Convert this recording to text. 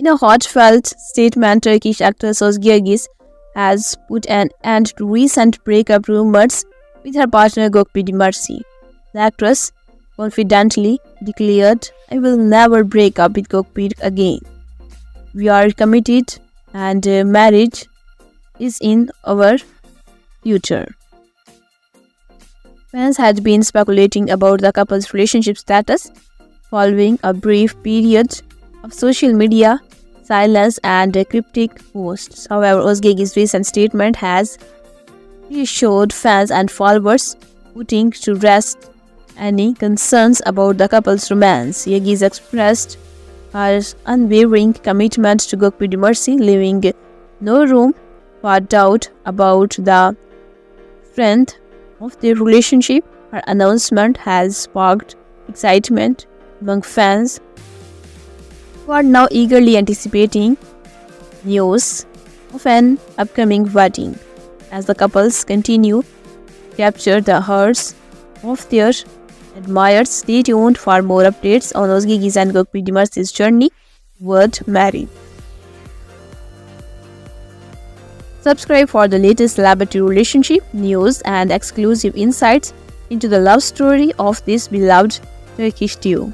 In a heartfelt statement, Turkish actress Özge Yildiz has put an end to recent breakup rumors with her partner Gökberk Demirci. The actress confidently declared, I will never break up with Gökberk again. We are committed and uh, marriage is in our future. Fans had been speculating about the couple's relationship status following a brief period of social media silence and cryptic posts. However, Ozgegi's recent statement has reassured fans and followers, putting to rest any concerns about the couple's romance. Yildiz expressed her unwavering commitment to Gökberk Mercy, leaving no room for doubt about the strength of their relationship. Her announcement has sparked excitement among fans are now eagerly anticipating news of an upcoming wedding as the couples continue to capture the hearts of their admirers. Stay tuned for more updates on Ozgegi's and Gökberk Demirci's journey toward marriage. Subscribe for the latest celebrity relationship news and exclusive insights into the love story of this beloved Turkish duo.